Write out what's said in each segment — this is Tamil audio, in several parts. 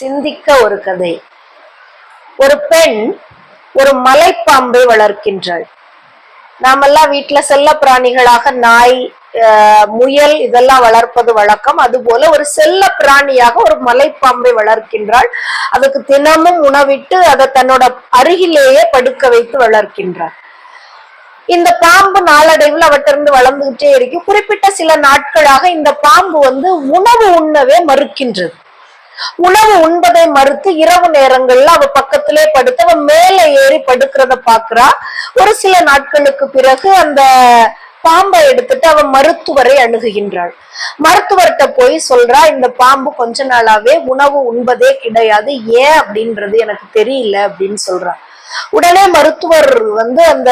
சிந்திக்க ஒரு கதை. ஒரு பெண் ஒரு மலைப்பாம்பை வளர்க்கின்றாள். நாமெல்லாம் வீட்டுல செல்ல பிராணிகளாக நாய் முயல் இதெல்லாம் வளர்ப்பது வழக்கம். அதுபோல ஒரு செல்ல பிராணியாக ஒரு மலைப்பாம்பை வளர்க்கின்றாள். அதுக்கு தினமும் உணவிட்டு அதை தன்னோட அருகிலேயே படுக்க வைத்து வளர்க்கின்றாள். இந்த பாம்பு நாளடைவில் அவற்றிருந்து வளர்ந்துகிட்டே இருக்கு. குறிப்பிட்ட சில நாட்களாக இந்த பாம்பு வந்து உணவு உண்ணவே மறுக்கின்றது. உணவு உண்பதை மறுத்து இரவு நேரங்கள்ல அவ பக்கத்திலே படுத்து அவ மேல ஏறி படுக்கிறத பாக்குறா. ஒரு சில நாட்களுக்கு பிறகு அந்த பாம்பை எடுத்துட்டு அவ மருத்துவரை அணுகுகின்றாள். மருத்துவர்கிட்ட போய் சொல்றா இந்த பாம்பு கொஞ்ச நாளாவே உணவு உண்பதே கிடையாது ஏன் அப்படின்றது எனக்கு தெரியல அப்படின்னு சொல்றா. உடனே மருத்துவர் வந்து அந்த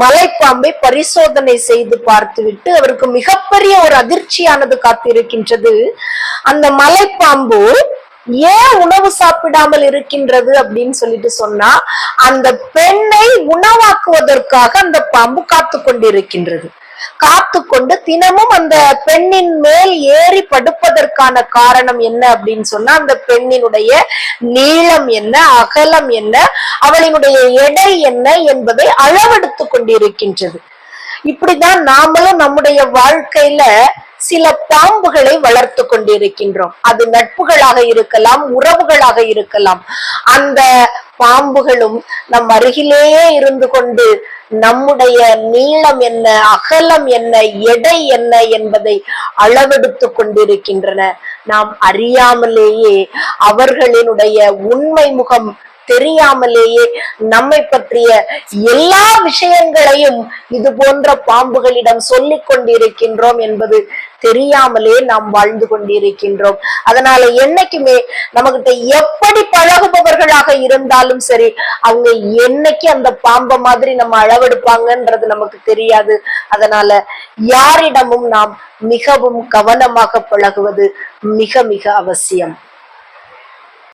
மலைப்பாம்பை பரிசோதனை செய்து பார்த்துவிட்டு அவருக்கு மிகப்பெரிய ஒரு அதிர்ச்சியானது காத்திருக்கின்றது. அந்த மலைப்பாம்பு ஏன் உணவு சாப்பிடாமல் இருக்கின்றது அப்படின்னு சொல்லிட்டு சொன்னா அந்த பெண்ணை உணவாக்குவதற்காக அந்த பாம்பு காத்து கொண்டிருக்கின்றது காத்து கொண்டு தினமும் அந்த பெண்ணின் மேல் ஏறி படுப்பதற்கான காரணம் என்ன அப்படின்னு சொன்னா அந்த பெண்ணினுடைய நீளம் என்ன அகலம் என்ன அவளினுடைய எடை என்ன என்பதை அளவெடுத்து கொண்டிருக்கின்றது. இப்படிதான் நாமளும் நம்முடைய வாழ்க்கையில சில பாம்புகளை வளர்த்து கொண்டிருக்கின்றோம். அது நட்புகளாக இருக்கலாம் உறவுகளாக இருக்கலாம். அந்த பாம்புகளும் நம் அருகிலேயே இருந்து கொண்டு நம்முடைய நீளம் என்ன அகலம் என்ன எடை என்ன என்பதை அளவெடுத்து கொண்டிருக்கின்றன. நாம் அறியாமலேயே அவர்களினுடைய உண்மை முகம் தெரியாமலேயே நம்மை பற்றிய எல்லா விஷயங்களையும் இது போன்ற பாம்புகளிடம் சொல்லிக் கொண்டிருக்கின்றோம் என்பது தெரியாமலே நாம் வாழ்ந்து கொண்டிருக்கின்றோம். அதனால என்னைக்குமே நம்மகிட்ட எப்படி பழகுபவர்களாக இருந்தாலும் சரி அவங்க என்னைக்கு அந்த பாம்பை மாதிரி நம்ம அளவெடுப்பாங்கன்றது நமக்கு தெரியாது. அதனால யாரிடமும் நாம் மிகவும் கவனமாக பழகுவது மிக மிக அவசியம்.